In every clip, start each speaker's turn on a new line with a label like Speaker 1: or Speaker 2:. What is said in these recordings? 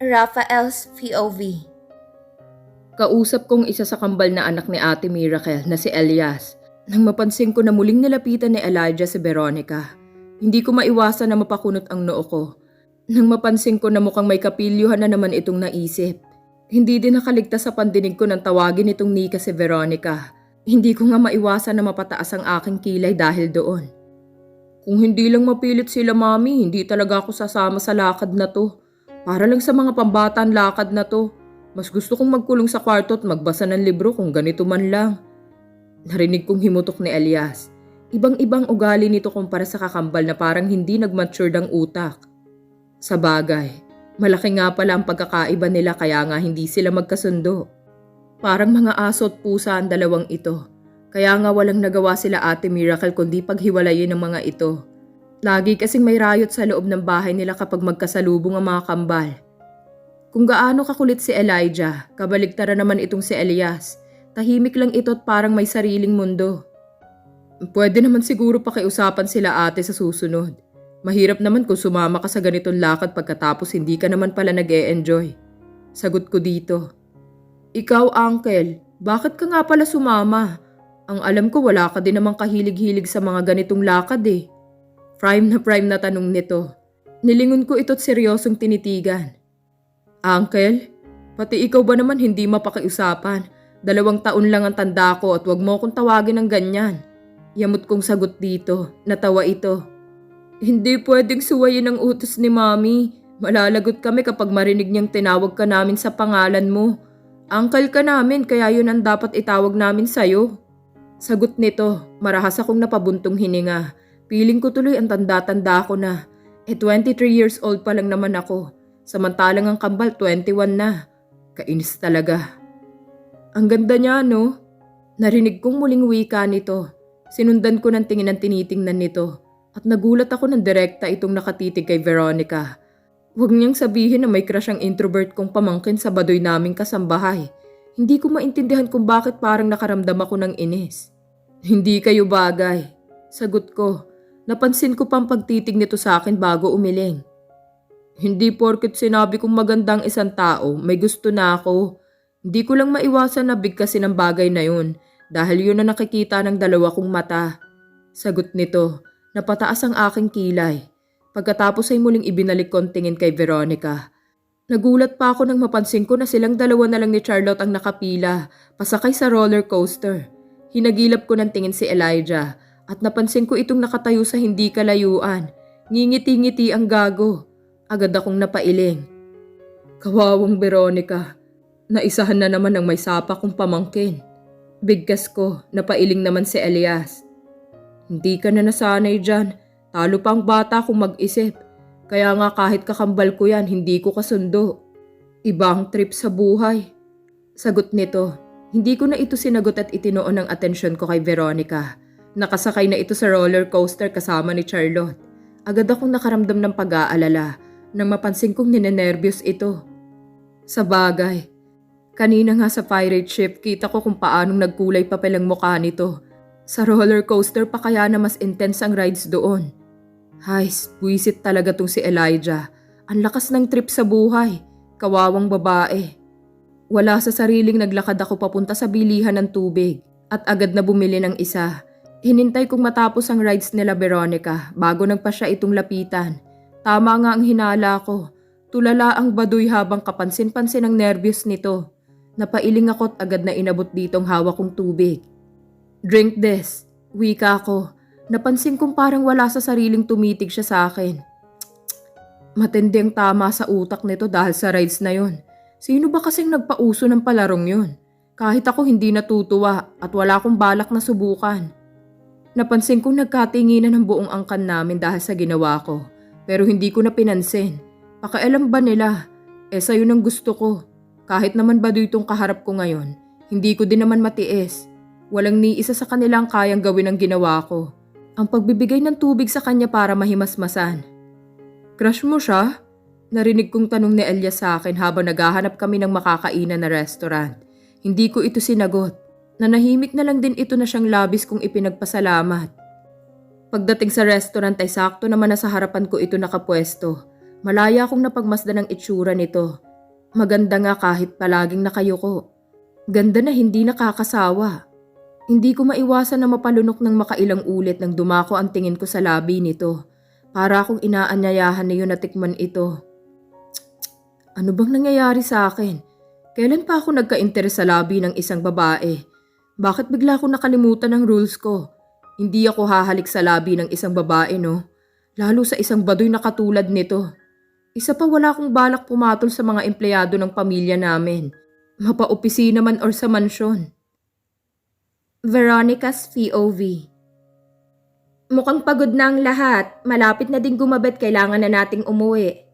Speaker 1: Raphael's POV
Speaker 2: Kausap kong isa sa kambal na anak ni Ate Miracle na si Elias. Nang mapansin ko na muling nilapitan ni Elijah si Veronica, hindi ko maiwasan na mapakunot ang noo ko. Nang mapansin ko na mukhang may kapilyuhan na naman itong naisip, hindi din nakaligtas sa pandinig ko ng tawagin itong Nika si Veronica. Hindi ko nga maiwasan na mapataas ang aking kilay dahil doon. Kung hindi lang mapilit sila mami, hindi talaga ako sasama sa lakad na to. Para lang sa mga pambataan lakad na to. Mas gusto kong magkulong sa kwarto at magbasa ng libro kung ganito man lang. Narinig kong himutok ni Elias. Ibang-ibang ugali nito kumpara sa kakambal na parang hindi nag-mature ang utak. Sa bagay, malaki nga pala ang pagkakaiba nila kaya nga hindi sila magkasundo. Parang mga aso at pusa ang dalawang ito. Kaya nga walang nagawa sila ate Miracle kundi paghiwalayin ng mga ito. Lagi kasing may rayot sa loob ng bahay nila kapag magkasalubong ang mga kambal. Kung gaano kakulit si Elijah, kabaligtaran naman itong si Elias. Tahimik lang ito at parang may sariling mundo. Pwede naman siguro pakiusapan sila ate sa susunod. Mahirap naman kung sumama ka sa ganitong lakad pagkatapos hindi ka naman pala nag enjoy Sagot ko dito. Ikaw, uncle, bakit ka nga pala sumama? Ang alam ko wala ka din namang kahilig-hilig sa mga ganitong lakad eh. Prime na prime na tanong nito. Nilingon ko ito't seryosong tinitigan. Uncle, pati ikaw ba naman hindi mapakiusapan? Dalawang taon lang ang tanda ko at wag mo akong tawagin ng ganyan. Yamot kong sagot dito, natawa ito. Hindi pwedeng suwayin ang utos ni Mami. Malalagot kami kapag marinig niyang tinawag ka namin sa pangalan mo. Uncle ka namin kaya yun ang dapat itawag namin sa'yo. Sagot nito, marahas akong napabuntong hininga. Piling ko tuloy ang tanda-tanda ko na. Eh 23 years old pa lang naman ako. Samantalang ang kambal 21 na. Kainis talaga. Ang ganda niya, no? Narinig kong muling wika nito. Sinundan ko ng tingin ng tinitingnan nito. At nagulat ako ng direkta itong nakatitig kay Veronica. Huwag niyang sabihin na may crush ang introvert kong pamangkin sa badoy naming kasambahay. Hindi ko maintindihan kung bakit parang nakaramdam ako ng inis. Hindi kayo bagay. Sagot ko. Napansin ko pang pagtitig nito sa akin bago umiling. Hindi porket sinabi kong magandang isang tao, may gusto na ako. Hindi ko lang maiwasan na bigkasin ang bagay na yun dahil yun na nakikita ng dalawa kong mata. Sagot nito, napataas ang aking kilay. Pagkatapos ay muling ibinalik ko ang tingin kay Veronica. Nagulat pa ako nang mapansin ko na silang dalawa na lang ni Charlotte ang nakapila, pasakay sa roller coaster. Hinagilap ko ng tingin si Elijah at napansin ko itong nakatayo sa hindi kalayuan. Ngingiti-ngiti ang gago. Agad akong napailing. Kawawang Veronica, naisahan na naman ng may sapa kong pamangkin. Bigkas ko, napailing naman si Elias. Hindi ka na nasanay dyan. Talo pa ang bata kung mag-isip. Kaya nga kahit kakambal ko yan, hindi ko kasundo. Ibang trip sa buhay. Sagot nito, hindi ko na ito sinagot at itinoon ng atensyon ko kay Veronica. Nakasakay na ito sa roller coaster kasama ni Charlotte. Agad akong nakaramdam ng pag-aalala nang mapansin kong ninenervyos ito. Sa bagay, kanina nga sa pirate ship kita ko kung paanong nagkulay papel ang mukha nito. Sa roller coaster pa kaya na mas intense ang rides doon. Hay, buwisit talaga tong si Elijah. Ang lakas ng trip sa buhay. Kawawang babae. Wala sa sariling naglakad ako papunta sa bilihan ng tubig at agad na bumili ng isa. Hinintay kong matapos ang rides nila Veronica bago nagpa siya itong lapitan. Tama nga ang hinala ko. Tulala ang baduy habang kapansin-pansin ang nervyos nito. Napailing ako at agad na inabot ditong hawak kong tubig. Drink this. Wika ko. Napansin kong parang wala sa sariling tumitig siya sa akin. Matindi ang tama sa utak nito dahil sa rides na yon. Sino ba kasing nagpauso ng palarong yon? Kahit ako hindi natutuwa at wala akong balak na subukan. Napansin kong nagkatinginan ng buong angkan namin dahil sa ginawa ko. Pero hindi ko na pinansin. Pakialam ba nila? Eh sa'yo nang gusto ko. Kahit naman ba itong kaharap ko ngayon, hindi ko din naman matiis. Walang ni isa sa kanilang kayang gawin ang ginawa ko ang pagbibigay ng tubig sa kanya para mahimasmasan. Crush mo siya? Narinig kong tanong ni Elias sa akin habang naghahanap kami ng makakainan na restaurant. Hindi ko ito sinagot. Nanahimik na lang din ito na siyang labis kong ipinagpasalamat. Pagdating sa restaurant ay sakto naman na sa harapan ko ito nakapwesto. Malaya akong napagmasdan ng itsura nito. Maganda nga kahit palaging nakayuko. Ganda na hindi nakakasawa. Hindi ko maiwasan na mapalunok ng makailang ulit nang dumako ang tingin ko sa labi nito. Para akong inaanyayahan na yun na tikman ito. Ano bang nangyayari sa akin? Kailan pa ako nagka-interes sa labi ng isang babae? Bakit bigla ko nakalimutan ang rules ko? Hindi ako hahalik sa labi ng isang babae, no? Lalo sa isang baduy na katulad nito. Isa pa wala akong balak pumatol sa mga empleyado ng pamilya namin. Mapa-opisina man or sa mansyon.
Speaker 1: Veronica's POV Mukhang pagod na ang lahat. Malapit na din gumabit. Kailangan na nating umuwi.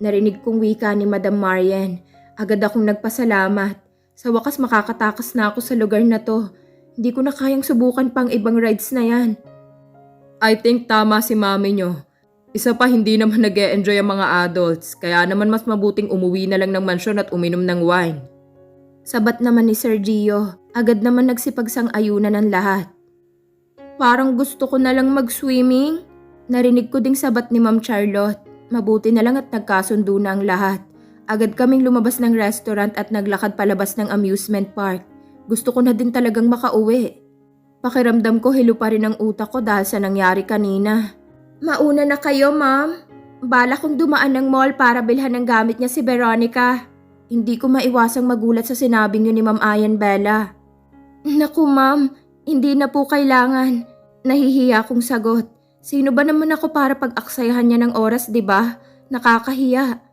Speaker 1: Narinig kong wika ni Madam Marian. Agad akong nagpasalamat. Sa wakas makakatakas na ako sa lugar na to. Hindi ko na kayang subukan pang ibang rides na yan.
Speaker 2: I think tama si mami nyo. Isa pa hindi naman nag enjoy ang mga adults, kaya naman mas mabuting umuwi na lang ng mansyon at uminom ng wine.
Speaker 1: Sabat naman ni Sir Gio. Agad naman nagsipagsang ayunan ng lahat. Parang gusto ko na lang mag-swimming. Narinig ko ding sabat ni Ma'am Charlotte. Mabuti na lang at nagkasundo na ang lahat. Agad kaming lumabas ng restaurant at naglakad palabas ng amusement park. Gusto ko na din talagang makauwi. Pakiramdam ko hilo pa rin ang utak ko dahil sa nangyari kanina. Mauna na kayo, ma'am. Bala kong dumaan ng mall para bilhan ng gamit niya si Veronica. Hindi ko maiwasang magulat sa sinabing yun ni Ma'am Ayan Bella. Naku, ma'am. Hindi na po kailangan. Nahihiya kong sagot. Sino ba naman ako para pag-aksayahan niya ng oras, di ba? Nakakahiya.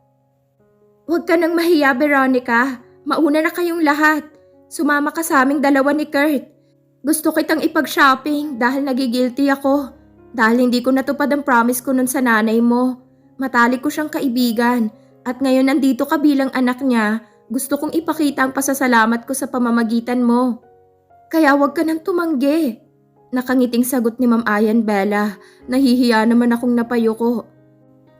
Speaker 1: Huwag ka nang mahiya, Veronica. Mauna na kayong lahat. Sumama ka sa aming dalawa ni Kurt. Gusto kitang ipag-shopping dahil nagigilty ako. Dahil hindi ko natupad ang promise ko nun sa nanay mo. Matalik ko siyang kaibigan. At ngayon nandito ka bilang anak niya, gusto kong ipakita ang pasasalamat ko sa pamamagitan mo. Kaya huwag ka nang tumanggi. Nakangiting sagot ni Ma'am Ayan Bella. Nahihiya naman akong napayoko.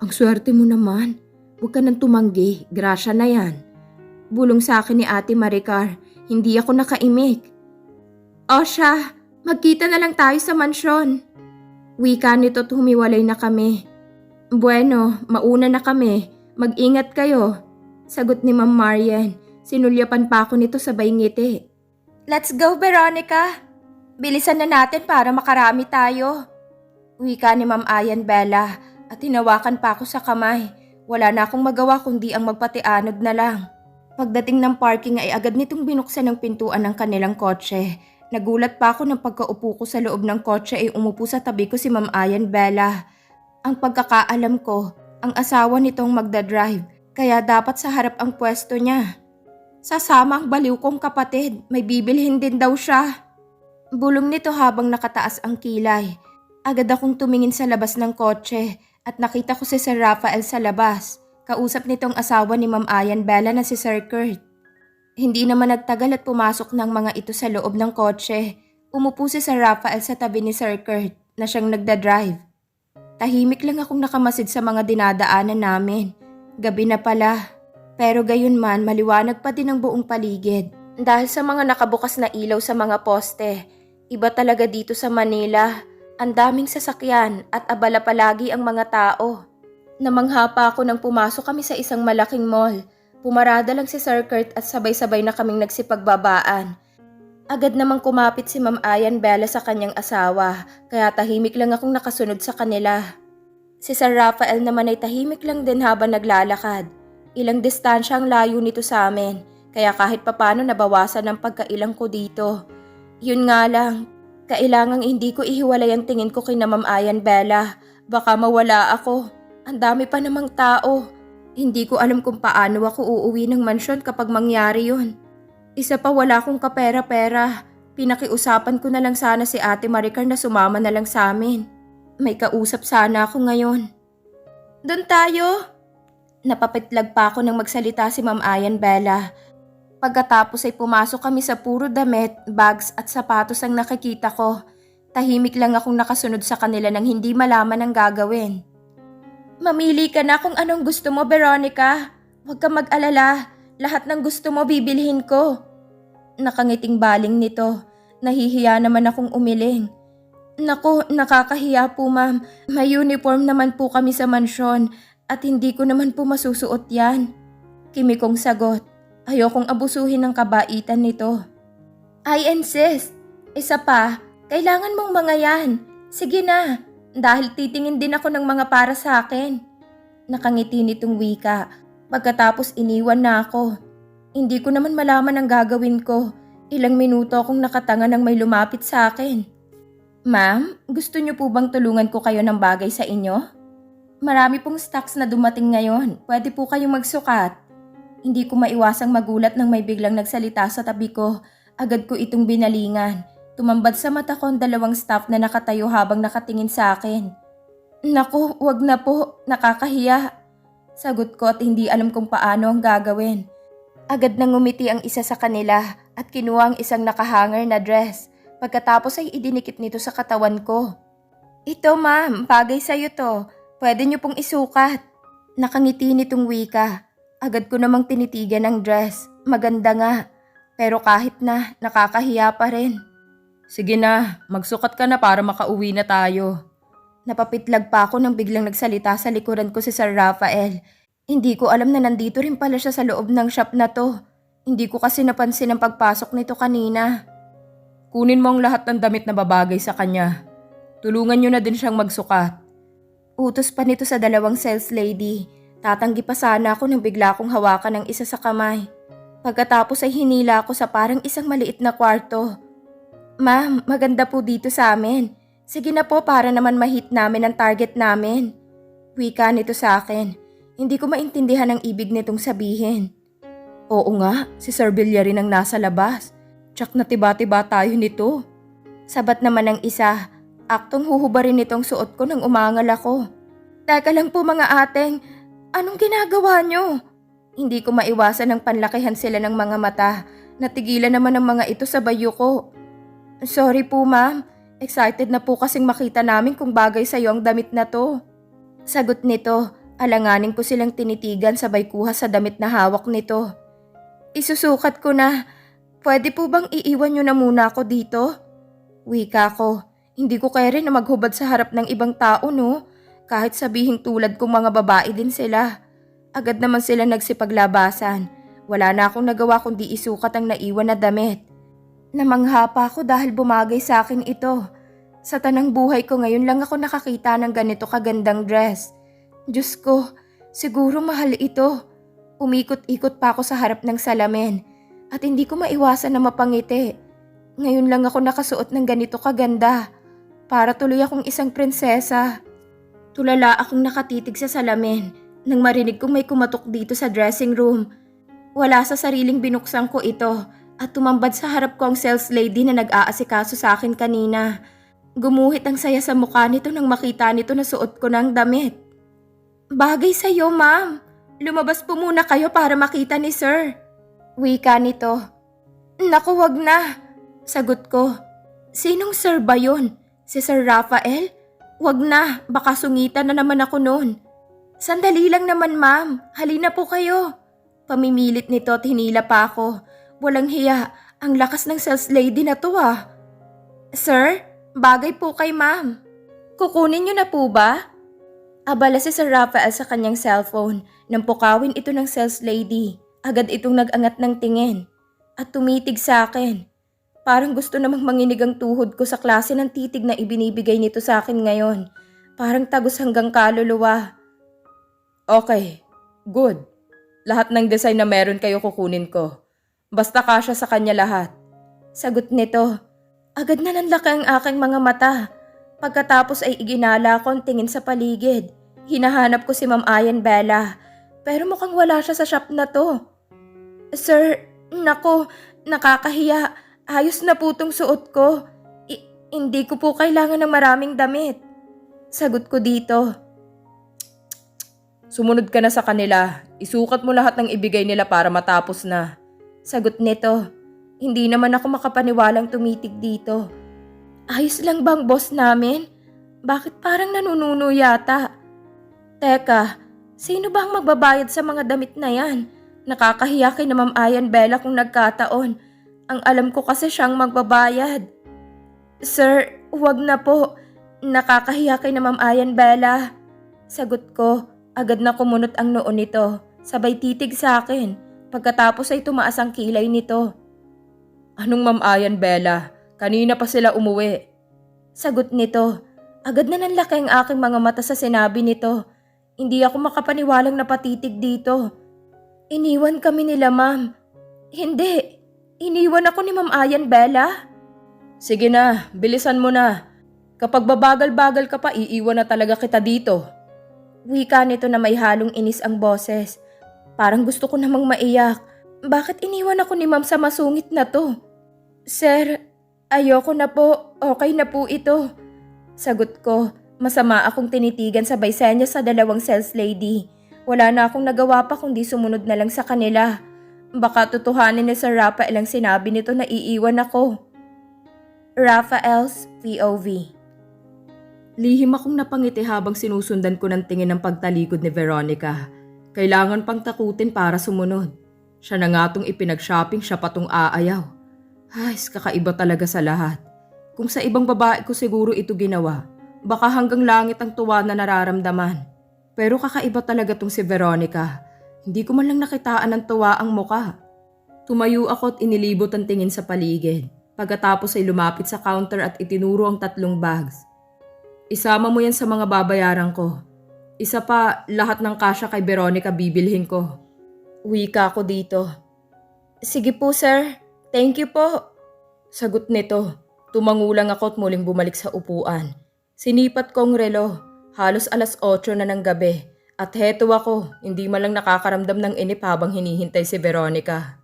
Speaker 1: Ang swerte mo naman. Huwag ka nang tumanggi. Grasya na yan. Bulong sa akin ni Ate Maricar. Hindi ako nakaimik. O siya, magkita na lang tayo sa mansyon. Wika nito't humiwalay na kami. Bueno, mauna na kami. Mag-ingat kayo. Sagot ni Ma'am Marian. Sinulyapan pa ako nito sabay ngiti. Let's go, Veronica! Bilisan na natin para makarami tayo. Wika ni Ma'am Ayan Bella at tinawakan pa ako sa kamay. Wala na akong magawa kundi ang magpatianod na lang. Pagdating ng parking ay agad nitong binuksan ang pintuan ng kanilang kotse. Nagulat pa ako ng pagkaupo ko sa loob ng kotse ay umupo sa tabi ko si Ma'am Ayan Bella. Ang pagkakaalam ko, ang asawa nitong magdadrive, kaya dapat sa harap ang pwesto niya. Sasama ang baliw kong kapatid, may bibilhin din daw siya. Bulong nito habang nakataas ang kilay. Agad akong tumingin sa labas ng kotse at nakita ko si Sir Rafael sa labas. Kausap nitong asawa ni Ma'am Ayan Bella na si Sir Kurt. Hindi naman nagtagal at pumasok ng mga ito sa loob ng kotse. Umupo si Sir Rafael sa tabi ni Sir Kurt na siyang nagdadrive. Tahimik lang akong nakamasid sa mga dinadaanan namin. Gabi na pala. Pero gayon man maliwanag pa din ang buong paligid. Dahil sa mga nakabukas na ilaw sa mga poste. Iba talaga dito sa Manila. Ang daming sasakyan at abala palagi ang mga tao. Namangha pa ako nang pumasok kami sa isang malaking mall. Pumarada lang si Sir Kurt at sabay-sabay na kaming nagsipagbabaan. Agad namang kumapit si Ma'am Ayan Bella sa kanyang asawa, kaya tahimik lang akong nakasunod sa kanila. Si Sir Rafael naman ay tahimik lang din habang naglalakad. Ilang distansya ang layo nito sa amin, kaya kahit papano nabawasan ang pagkailang ko dito. Yun nga lang, kailangang hindi ko ihiwalay ang tingin ko kay Ma'am Ayan Bella. Baka mawala ako. Ang dami pa namang tao. Hindi ko alam kung paano ako uuwi ng mansyon kapag mangyari yun. Isa pa wala akong kapera-pera. Pinakiusapan ko na lang sana si Ate Maricar na sumama na lang sa amin. May kausap sana ako ngayon. Doon tayo! Napapitlag pa ako nang magsalita si Ma'am Ayan Bella. Pagkatapos ay pumasok kami sa puro damit, bags at sapatos ang nakikita ko. Tahimik lang akong nakasunod sa kanila nang hindi malaman ang gagawin. Mamili ka na kung anong gusto mo, Veronica. Huwag ka mag-alala. Lahat ng gusto mo bibilhin ko. Nakangiting baling nito. Nahihiya naman akong umiling. Naku, nakakahiya po ma'am. May uniform naman po kami sa mansyon at hindi ko naman po masusuot yan. Kimikong sagot. Ayokong abusuhin ng kabaitan nito. I insist. Isa pa, kailangan mong mga yan. Sige na, dahil titingin din ako ng mga para sa akin. Nakangiti nitong wika. Pagkatapos iniwan na ako. Hindi ko naman malaman ang gagawin ko. Ilang minuto akong nakatanga nang may lumapit sa akin. Ma'am, gusto niyo po bang tulungan ko kayo ng bagay sa inyo? Marami pong stocks na dumating ngayon. Pwede po kayong magsukat. Hindi ko maiwasang magulat nang may biglang nagsalita sa tabi ko. Agad ko itong binalingan. Tumambad sa mata ko ang dalawang staff na nakatayo habang nakatingin sa akin. Naku, wag na po. Nakakahiya. Sagot ko at hindi alam kung paano ang gagawin. Agad nang ngumiti ang isa sa kanila at kinuha ang isang nakahanger na dress. Pagkatapos ay idinikit nito sa katawan ko. Ito ma'am, bagay sa'yo to. Pwede niyo pong isukat. Nakangiti nitong wika. Agad ko namang tinitigan ang dress. Maganda nga. Pero kahit na, nakakahiya pa rin.
Speaker 2: Sige na, magsukat ka na para makauwi na tayo.
Speaker 1: Napapitlag pa ako nang biglang nagsalita sa likuran ko si Sir Rafael. Hindi ko alam na nandito rin pala siya sa loob ng shop na to. Hindi ko kasi napansin ang pagpasok nito kanina.
Speaker 2: Kunin mo ang lahat ng damit na babagay sa kanya. Tulungan niyo na din siyang magsukat.
Speaker 1: Utos pa nito sa dalawang sales lady. Tatanggi pa sana ako nang bigla akong hawakan ng isa sa kamay. Pagkatapos ay hinila ako sa parang isang maliit na kwarto. Ma'am, maganda po dito sa amin. Sige na po para naman mahit namin ang target namin. Wika nito sa akin. Hindi ko maintindihan ang ibig nitong sabihin.
Speaker 2: Oo nga, si Sir Villarin ang nasa labas. Tsak na tiba-tiba tayo nito.
Speaker 1: Sabat naman ng isa. Aktong huhubarin nitong suot ko nang umangal ako. Teka lang po mga ateng, anong ginagawa nyo? Hindi ko maiwasan ng panlakihan sila ng mga mata. Natigilan naman ang mga ito sa bayo ko. Sorry po ma'am, excited na po kasing makita namin kung bagay sa'yo ang damit na to. Sagot nito, alanganin ko silang tinitigan sabay kuha sa damit na hawak nito. Isusukat ko na. Pwede po bang iiwan nyo na muna ako dito? Wika ko, hindi ko kaya rin na maghubad sa harap ng ibang tao no? Kahit sabihing tulad kong mga babae din sila. Agad naman sila nagsipaglabasan. Wala na akong nagawa kundi isukat ang naiwan na damit. Namangha pa ako dahil bumagay sa akin ito. Sa tanang buhay ko ngayon lang ako nakakita ng ganito kagandang dress. Diyos ko, siguro mahal ito. Umikot-ikot pa ako sa harap ng salamin at hindi ko maiwasan na mapangiti. Ngayon lang ako nakasuot ng ganito kaganda. Para tuloy akong isang prinsesa. Tulala akong nakatitig sa salamin nang marinig kong may kumatok dito sa dressing room. Wala sa sariling binuksan ko ito at tumambad sa harap ko ang sales lady na nag-aasikaso sa akin kanina. Gumuhit ang saya sa mukha nito nang makita nito na suot ko ng damit. Bagay sa'yo, ma'am. Lumabas po muna kayo para makita ni sir. Wika nito. Naku, wag na. Sagot ko. Sinong sir ba yun? Si Sir Rafael? Wag na, baka sungitan na naman ako noon. Sandali lang naman ma'am, halina po kayo. Pamimilit nito at hinila pa ako. Walang hiya, ang lakas ng sales lady na to ah. Sir, bagay po kay ma'am. Kukunin niyo na po ba? Abala si Sir Rafael sa kanyang cellphone nang pukawin ito ng sales lady. Agad itong nag-angat ng tingin at tumitig sa akin. Parang gusto namang manginig ang tuhod ko sa klase ng titig na ibinibigay nito sa akin ngayon. Parang tagos hanggang kaluluwa.
Speaker 2: Okay, good. Lahat ng design na meron kayo kukunin ko. Basta kasya sa kanya lahat.
Speaker 1: Sagot nito. Agad na nanlaki ang aking mga mata. Pagkatapos ay iginala ko ang tingin sa paligid. Hinahanap ko si Ma'am Ayan Bella. Pero mukhang wala siya sa shop na to. Sir, nako, nakakahiya. Ayos na po tong suot ko. I- hindi ko po kailangan ng maraming damit. Sagot ko dito.
Speaker 2: Sumunod ka na sa kanila. Isukat mo lahat ng ibigay nila para matapos na.
Speaker 1: Sagot nito. Hindi naman ako makapaniwalang tumitig dito. Ayos lang bang boss namin? Bakit parang nanununo yata? Teka, sino ba ang magbabayad sa mga damit na yan? Nakakahiya kay na Ma'am Ayan Bella kung nagkataon. Ang alam ko kasi siyang magbabayad. Sir, huwag na po. Nakakahiya kay na Ma'am Ayan Bella. Sagot ko, agad na kumunot ang noo nito. Sabay titig sa akin. Pagkatapos ay tumaas ang kilay nito.
Speaker 2: Anong mamayan, Bella? Kanina pa sila umuwi.
Speaker 1: Sagot nito. Agad na nanlaki ang aking mga mata sa sinabi nito. Hindi ako makapaniwalang napatitig dito. Iniwan kami nila, ma'am. Hindi. Iniwan ako ni Ma'am Ayan, Bella.
Speaker 2: Sige na, bilisan mo na. Kapag babagal-bagal ka pa, iiwan na talaga kita dito.
Speaker 1: Wika nito na may halong inis ang boses. Parang gusto ko namang maiyak. Bakit iniwan ako ni ma'am sa masungit na to? Sir, ayoko na po. Okay na po ito. Sagot ko, masama akong tinitigan sabay senya sa dalawang sales lady. Wala na akong nagawa pa kundi sumunod na lang sa kanila. Baka tutuhanin ni Sir Rafael ang sinabi nito na iiwan ako. Rafael's POV
Speaker 2: Lihim akong napangiti habang sinusundan ko ng tingin ng pagtalikod ni Veronica. Kailangan pang takutin para sumunod. Siya na nga tong ipinag-shopping, siya pa tong aayaw. Ay, kakaiba talaga sa lahat. Kung sa ibang babae ko siguro ito ginawa, baka hanggang langit ang tuwa na nararamdaman. Pero kakaiba talaga tong si Veronica. Hindi ko man lang nakitaan ng tuwa ang muka. Tumayo ako at inilibot ang tingin sa paligid. Pagkatapos ay lumapit sa counter at itinuro ang tatlong bags. Isama mo yan sa mga babayaran ko. Isa pa, lahat ng kasya kay Veronica bibilhin ko.
Speaker 1: Wika ako dito. Sige po, sir. Thank you po.
Speaker 2: Sagot nito. Tumangulang ako at muling bumalik sa upuan. Sinipat kong relo. Halos alas 8 na ng gabi. At heto ako, hindi man lang nakakaramdam ng inip habang hinihintay si Veronica.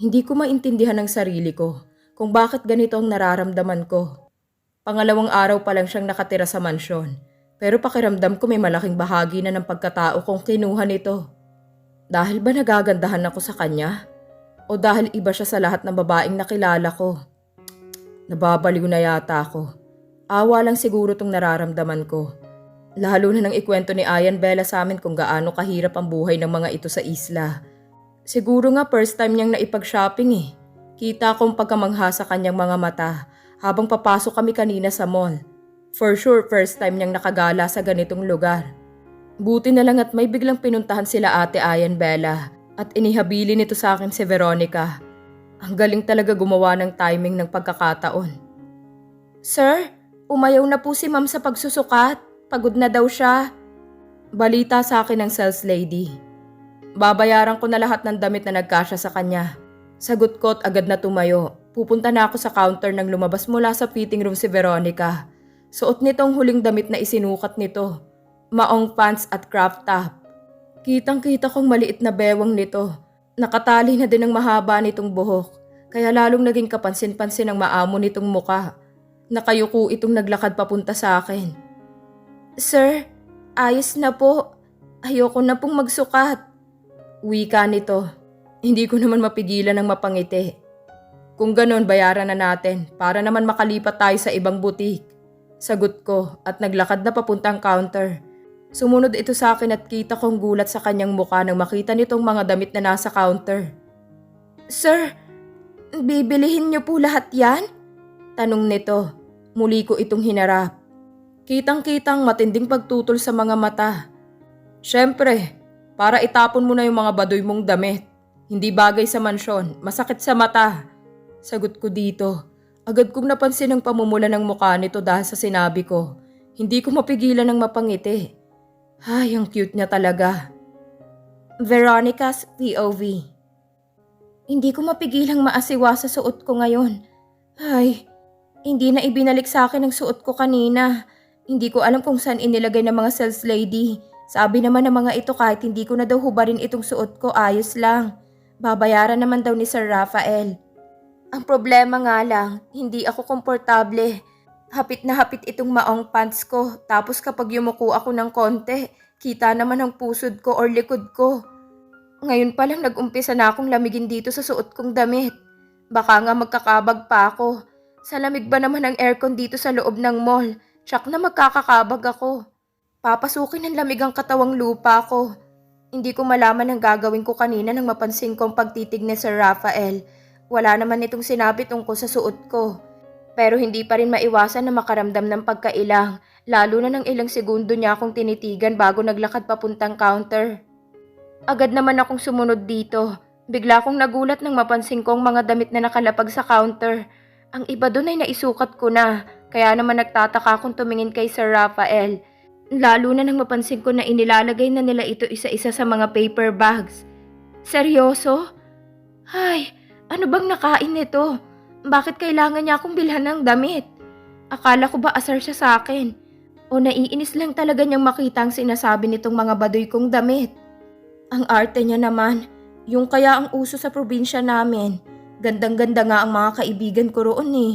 Speaker 2: Hindi ko maintindihan ng sarili ko kung bakit ganito ang nararamdaman ko. Pangalawang araw pa lang siyang nakatira sa mansyon. Pero pakiramdam ko may malaking bahagi na ng pagkatao kong kinuha nito. Dahil ba nagagandahan ako sa kanya? O dahil iba siya sa lahat ng babaeng nakilala ko? Nababaliw na yata ako. Awa lang siguro tong nararamdaman ko. Lalo na nang ikwento ni Ayan Bella sa amin kung gaano kahirap ang buhay ng mga ito sa isla. Siguro nga first time niyang naipag-shopping eh. Kita kong pagkamangha sa kanyang mga mata habang papasok kami kanina sa mall. For sure, first time niyang nakagala sa ganitong lugar. Buti na lang at may biglang pinuntahan sila ate Ayan Bella at inihabili nito sa akin si Veronica. Ang galing talaga gumawa ng timing ng pagkakataon.
Speaker 1: Sir, umayaw na po si ma'am sa pagsusukat. Pagod na daw siya.
Speaker 2: Balita sa akin ng sales lady. Babayaran ko na lahat ng damit na nagkasya sa kanya. Sagot ko agad na tumayo. Pupunta na ako sa counter nang lumabas mula sa fitting room si Veronica. Suot nitong huling damit na isinukat nito. Maong pants at crop top. Kitang kita kong maliit na bewang nito. Nakatali na din ang mahaba nitong buhok. Kaya lalong naging kapansin-pansin ang maamo nitong muka. Nakayuko itong naglakad papunta sa akin.
Speaker 1: Sir, ayos na po. Ayoko na pong magsukat.
Speaker 2: Wika nito. Hindi ko naman mapigilan ng mapangiti. Kung ganon, bayaran na natin para naman makalipat tayo sa ibang butik. Sagot ko at naglakad na papuntang counter. Sumunod ito sa akin at kita kong gulat sa kanyang mukha nang makita nitong mga damit na nasa counter.
Speaker 1: Sir, bibilihin niyo po lahat yan?
Speaker 2: Tanong nito. Muli ko itong hinarap. Kitang-kitang matinding pagtutol sa mga mata. Siyempre, para itapon mo na yung mga badoy mong damit. Hindi bagay sa mansyon, masakit sa mata. Sagot ko dito. Agad kong napansin ang pamumula ng mukha nito dahil sa sinabi ko. Hindi ko mapigilan ng mapangiti. Ay, ang cute niya talaga.
Speaker 1: Veronica's POV Hindi ko mapigilang maasiwa sa suot ko ngayon. Ay, hindi na ibinalik sa akin ang suot ko kanina. Hindi ko alam kung saan inilagay ng mga sales lady. Sabi naman ng mga ito kahit hindi ko na daw hubarin itong suot ko, ayos lang. Babayaran naman daw ni Sir Rafael. Ang problema nga lang, hindi ako komportable. Hapit na hapit itong maong pants ko, tapos kapag yumuko ako ng konti, kita naman ang pusod ko or likod ko. Ngayon pa lang nag-umpisa na akong lamigin dito sa suot kong damit. Baka nga magkakabag pa ako. Sa lamig ba naman ang aircon dito sa loob ng mall? Tsak na magkakakabag ako. Papasukin ng lamig ang katawang lupa ko. Hindi ko malaman ang gagawin ko kanina nang mapansin kong pagtitig ni Sir Rafael. Wala naman itong sinabi tungkol sa suot ko. Pero hindi pa rin maiwasan na makaramdam ng pagkailang, lalo na ng ilang segundo niya akong tinitigan bago naglakad papuntang counter. Agad naman akong sumunod dito. Bigla akong nagulat nang mapansin kong mga damit na nakalapag sa counter. Ang iba doon ay naisukat ko na, kaya naman nagtataka akong tumingin kay Sir Rafael. Lalo na nang mapansin ko na inilalagay na nila ito isa-isa sa mga paper bags. Seryoso? Ay, ano bang nakain nito? Bakit kailangan niya akong bilhan ng damit? Akala ko ba asar siya sa akin? O naiinis lang talaga niyang makita ang sinasabi nitong mga baduy kong damit? Ang arte niya naman, yung kaya ang uso sa probinsya namin. Gandang-ganda nga ang mga kaibigan ko roon eh.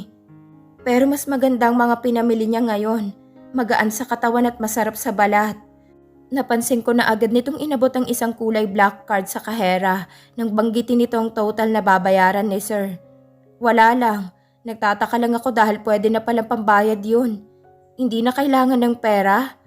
Speaker 1: Pero mas maganda ang mga pinamili niya ngayon. Magaan sa katawan at masarap sa balat. Napansin ko na agad nitong inabot ang isang kulay black card sa kahera nang banggitin nito ang total na babayaran ni sir. Wala lang. Nagtataka lang ako dahil pwede na palang pambayad yun. Hindi na kailangan ng pera.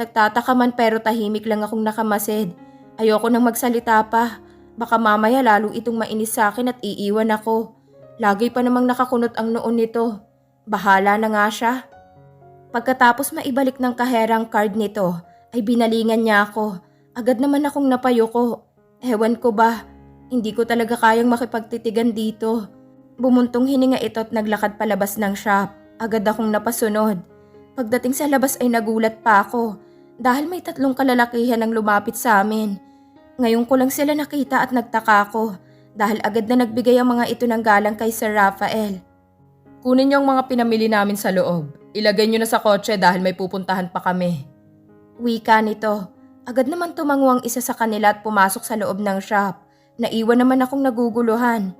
Speaker 1: Nagtataka man pero tahimik lang akong nakamasid. Ayoko nang magsalita pa. Baka mamaya lalo itong mainis sa akin at iiwan ako. Lagi pa namang nakakunot ang noon nito. Bahala na nga siya. Pagkatapos maibalik ng kaherang card nito, ay binalingan niya ako. Agad naman akong napayoko. Ewan ko ba, hindi ko talaga kayang makipagtitigan dito. Bumuntong hininga ito at naglakad palabas ng shop. Agad akong napasunod. Pagdating sa labas ay nagulat pa ako dahil may tatlong kalalakihan ang lumapit sa amin. Ngayon ko lang sila nakita at nagtaka ako dahil agad na nagbigay ang mga ito ng galang kay Sir Rafael.
Speaker 2: Kunin niyo ang mga pinamili namin sa loob. Ilagay niyo na sa kotse dahil may pupuntahan pa kami.
Speaker 1: Wika nito. Agad naman tumango ang isa sa kanila at pumasok sa loob ng shop. Naiwan naman akong naguguluhan.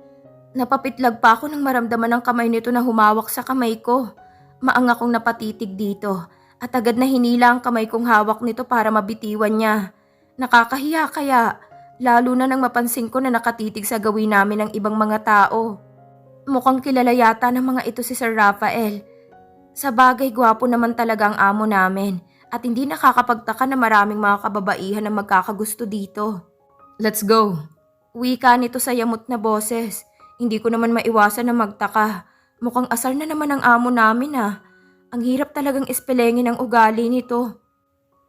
Speaker 1: Napapitlag pa ako nang maramdaman ang kamay nito na humawak sa kamay ko. Maang akong napatitig dito at agad na hinila ang kamay kong hawak nito para mabitiwan niya. Nakakahiya kaya, lalo na nang mapansin ko na nakatitig sa gawin namin ng ibang mga tao. Mukhang kilala yata ng mga ito si Sir Rafael. Sa bagay gwapo naman talaga ang amo namin at hindi nakakapagtaka na maraming mga kababaihan na magkakagusto dito.
Speaker 2: Let's go.
Speaker 1: Wika nito sa yamot na boses. Hindi ko naman maiwasan na magtaka. Mukhang asar na naman ang amo namin ah. Ang hirap talagang ispelengin ang ugali nito.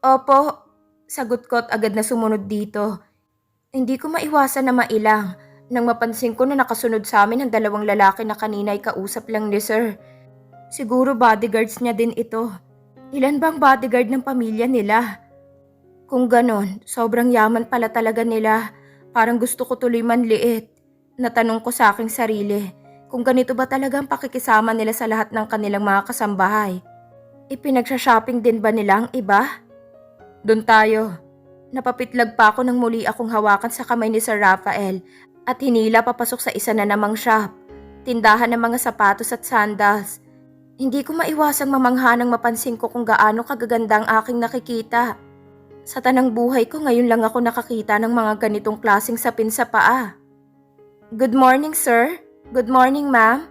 Speaker 1: Opo, sagot ko at agad na sumunod dito. Hindi ko maiwasan na mailang nang mapansin ko na nakasunod sa amin ang dalawang lalaki na kanina ay kausap lang ni sir. Siguro bodyguards niya din ito. Ilan bang bodyguard ng pamilya nila? Kung ganon, sobrang yaman pala talaga nila. Parang gusto ko tuloy manliit. Natanong ko sa aking sarili kung ganito ba talaga ang pakikisama nila sa lahat ng kanilang mga kasambahay. Ipinagsha-shopping din ba nila ang iba? Doon tayo. Napapitlag pa ako nang muli akong hawakan sa kamay ni Sir Rafael at hinila papasok sa isa na namang shop. Tindahan ng mga sapatos at sandals. Hindi ko maiwasang mamangha nang mapansin ko kung gaano kagaganda ang aking nakikita. Sa tanang buhay ko ngayon lang ako nakakita ng mga ganitong klaseng sapin sa paa. Good morning, sir. Good morning, ma'am.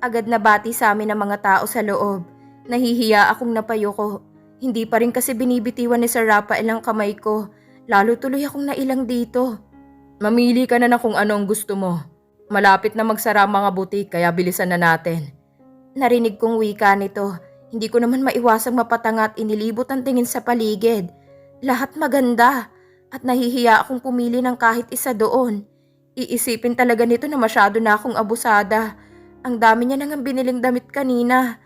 Speaker 1: Agad na bati sa amin ang mga tao sa loob. Nahihiya akong napayoko. Hindi pa rin kasi binibitiwan ni Sir Rafael ang kamay ko. Lalo tuloy akong nailang dito.
Speaker 2: Mamili ka na na kung ano ang gusto mo. Malapit na magsara mga butik kaya bilisan na natin.
Speaker 1: Narinig kong wika nito. Hindi ko naman maiwasang mapatanga at inilibot ang tingin sa paligid. Lahat maganda. At nahihiya akong pumili ng kahit isa doon. Iisipin talaga nito na masyado na akong abusada. Ang dami niya nang biniling damit kanina.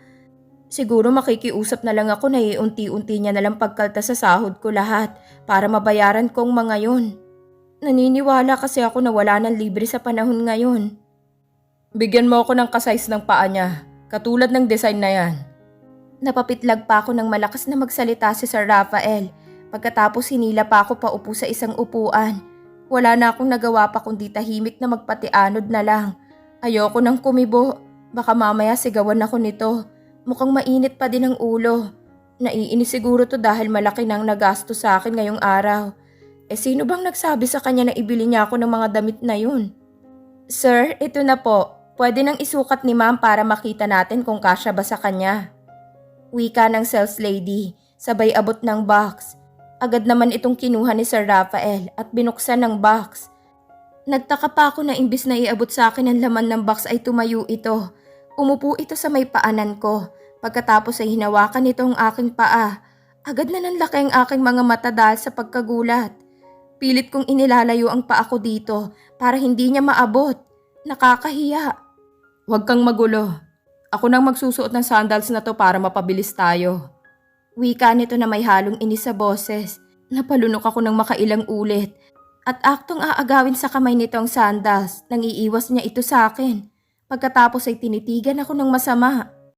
Speaker 1: Siguro makikiusap na lang ako na iunti-unti niya na lang pagkalta sa sahod ko lahat para mabayaran kong mga yun. Naniniwala kasi ako na wala ng libre sa panahon ngayon.
Speaker 2: Bigyan mo ako ng kasize ng paa niya. Katulad ng design na yan.
Speaker 1: Napapitlag pa ako ng malakas na magsalita si Sir Rafael. Pagkatapos hinila pa ako paupo sa isang upuan. Wala na akong nagawa pa kundi tahimik na magpatianod na lang. Ayoko nang kumibo. Baka mamaya sigawan ako nito. Mukhang mainit pa din ang ulo. Naiinis siguro to dahil malaki nang nagasto sa akin ngayong araw. Eh sino bang nagsabi sa kanya na ibili niya ako ng mga damit na yun? Sir, ito na po. Pwede nang isukat ni ma'am para makita natin kung kasya ba sa kanya. Wika ng sales lady, sabay abot ng box. Agad naman itong kinuha ni Sir Rafael at binuksan ng box. Nagtaka pa ako na imbis na iabot sa akin ang laman ng box ay tumayo ito. Umupo ito sa may paanan ko. Pagkatapos ay hinawakan nito ang aking paa. Agad na nanlaki ang aking mga mata dahil sa pagkagulat. Pilit kong inilalayo ang paa ko dito para hindi niya maabot. Nakakahiya.
Speaker 2: Huwag kang magulo. Ako nang magsusuot ng sandals na to para mapabilis tayo.
Speaker 1: Wika nito na may halong inis sa boses. Napalunok ako ng makailang ulit. At aktong aagawin sa kamay nito ang sandals nang iiwas niya ito sa akin. Pagkatapos ay tinitigan ako ng masama.